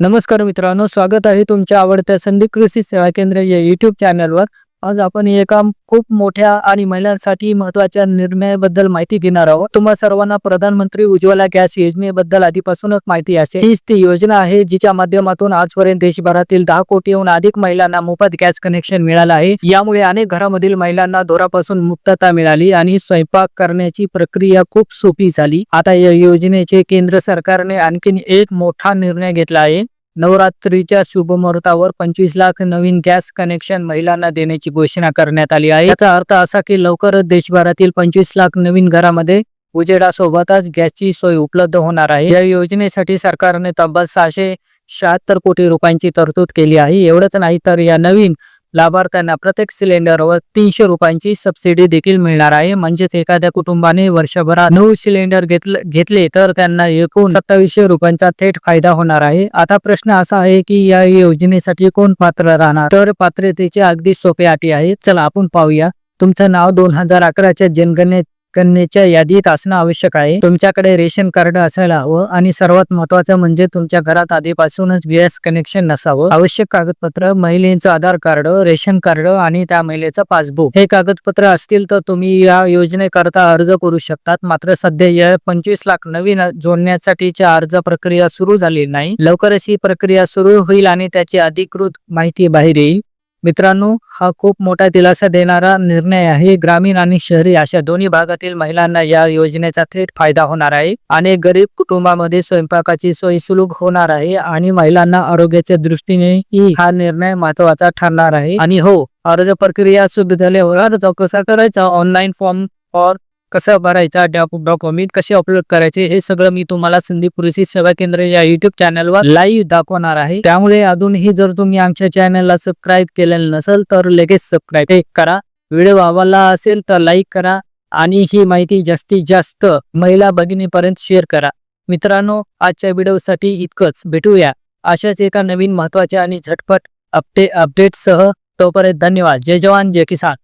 नमस्कार मित्रांनो स्वागत आहे तुमच्या आवडत्या संधी कृषी सेवा केंद्र या युट्यूब चॅनलवर आज आपण एका खूप मोठ्या आणि महिलांसाठी महत्त्वाच्या निर्णयाबद्दल माहिती घेणार आहोत. तुम्हा सर्वांना प्रधानमंत्री उज्ज्वला गॅस योजनेबद्दल आधीपासूनच माहिती असेल हीच ती योजना आहे जिच्या माध्यमातून आजपर्यंत देशभरातील दहा कोटीहून अधिक महिलांना मोफत गॅस कनेक्शन मिळालं आहे. यामुळे अनेक घरामधील महिलांना धोरापासून मुक्तता मिळाली आणि स्वयंपाक करण्याची प्रक्रिया खूप सोपी झाली. आता या योजनेचे केंद्र सरकारने आणखीन एक मोठा निर्णय घेतला आहे. नवरात्रीच्या शुभ मुहूर्तावर पंचवीस लाख नवीन गॅस कनेक्शन महिलांना देण्याची घोषणा करण्यात आली आहे. याचा अर्थ असा की लवकरच देशभरातील पंचवीस लाख नवीन घरामध्ये उजेडासोबतच गॅसची सोय उपलब्ध होणार आहे. या योजनेसाठी सरकारने तब्बल सहाशे शहात्तर कोटी रुपयांची तरतूद केली आहे. एवढंच नाही तर या नवीन लाभार्थ्यांना प्रत्येक सिलेंडरवर तीनशे रुपयांची सबसिडी देखील मिळणार आहे. म्हणजेच एखाद्या कुटुंबाने वर्षभरात नऊ सिलेंडर घेतले घेतले तर त्यांना एकूण सत्तावीसशे रुपयांचा थेट फायदा होणार आहे. आता प्रश्न असा आहे की या योजनेसाठी कोण पात्र राहणार? तर पात्रतेचे अगदी सोपे अटी आहेत चला आपण पाहूया. तुमचं नाव दोन हजार अकराच्या जनगणने गणनेच्या यादीत असणं आवश्यक आहे. तुमच्याकडे रेशन कार्ड असायला हवं आणि सर्वात महत्वाचं म्हणजे तुमच्या घरात आधीपासूनच गॅस कनेक्शन नसावं. आवश्यक कागदपत्र महिलेचं आधार कार्ड रेशन कार्ड आणि त्या महिलेचं पासबुक. हे कागदपत्र असतील तर तुम्ही या योजनेकरता अर्ज करू शकतात. मात्र सध्या या पंचवीस लाख नवीन जोडण्यासाठीच्या अर्ज प्रक्रिया सुरू झाली नाही. लवकरच ही प्रक्रिया सुरू होईल आणि त्याची अधिकृत माहिती बाहेर येईल. मित्रांनो हा खूप मोठा दिलासा देणारा निर्णय आहे. ग्रामीण आणि शहरी अशा दोन्ही भागातील महिलांना या योजनेचा थेट फायदा होणार आहे. अनेक गरीब कुटुंबामध्ये स्वयंपाकाची सोय सुलभ होणार आहे आणि महिलांना आरोग्याच्या दृष्टीने हा निर्णय महत्त्वाचा ठरणार आहे. आणि हो अर्ज प्रक्रिया सुरू झाल्यावर अर्ज कसा करायचा? ऑनलाईन फॉर्म फॉर कसं भरायचा डॉक्युमेंट कसे अपलोड करायचे हे सगळं मी तुम्हाला संधी कृषी सेवा केंद्र या युट्यूब चॅनलवर लाईव्ह दाखवणार आहे. त्यामुळे अजूनही जर तुम्ही आमच्या चॅनलला सबस्क्राईब केलेलं नसेल तर लगेच सबस्क्राईब करा. व्हिडिओ आवडला असेल तर लाईक करा आणि ही माहिती जास्तीत जास्त महिला भगिनीपर्यंत शेअर करा. मित्रांनो आजच्या व्हिडिओसाठी इतकंच. भेटूया. अशाच एका नवीन महत्त्वाच्या आणि झटपट अपडे अपडेटसह तोपर्यंत धन्यवाद. जय जवान जय किसान.